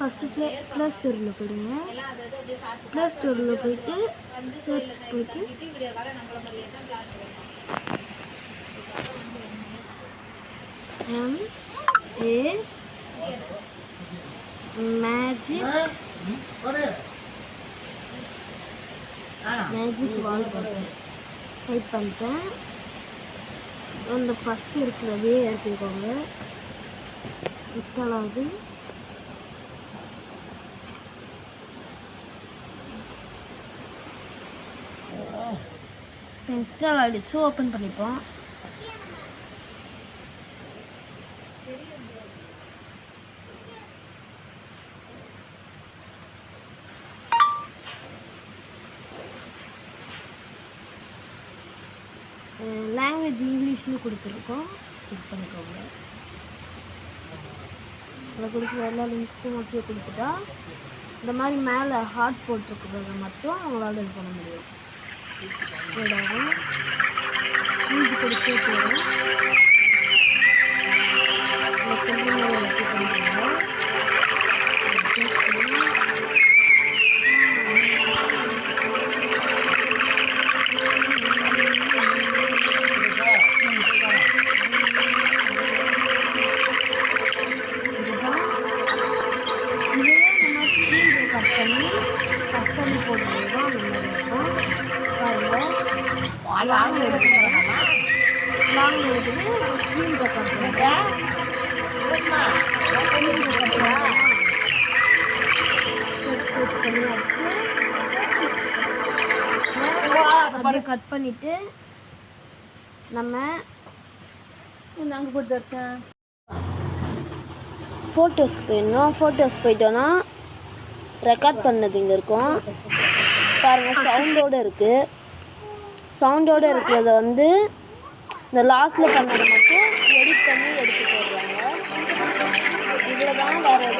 First play play ஸ்டோரில் போயிடுங்க play ஸ்டோரில் போயிட்டு சர்ச் போயிட்டு. M A magic magic wall type பண்ணிட்டேன். அந்த ஃபஸ்ட்டு இருக்கிறதே எடுத்துக்கோங்க. இன்ஸ்டால் ஆகுது. இன்ஸ்டால் ஆகிடுச்சு ஓப்பன் பண்ணிப்போம். லாங்குவேஜ் இங்கிலீஷ்னு கொடுத்துருக்கோம். இது பண்ணிக்கோங்க. அதில் கொடுக்குற எல்லா லிங்க்கும் மட்டும் கொடுத்துட்டா இந்த மாதிரி மேலே ஹார்ட் போட்டிருக்கிறத மட்டும் அவங்களால இது பண்ண முடியும். இதாகும் மியூசிக் கூட சேர்த்து வரும் ஸ்க்ரீன் ரெக்கார்ட் பண்ணுறேன் பண்ணியாச்சு அப்படியே கட் பண்ணிவிட்டு நம்ம நாங்கள் போட்டு இருக்கேன் ஃபோட்டோஸ்க்கு போயிடணும். ஃபோட்டோஸ் போயிட்டோன்னா ரெக்கார்ட் பண்ணது இங்கே இருக்கும். பாருங்கள் சவுண்டோடு இருக்குது சவுண்டோடு இருக்கிறத வந்து இந்த லாஸ்ட்டில் பண்ணதை மட்டும் எடிட் பண்ணி எடுத்து போடுறாங்க இதில் தான் வேறு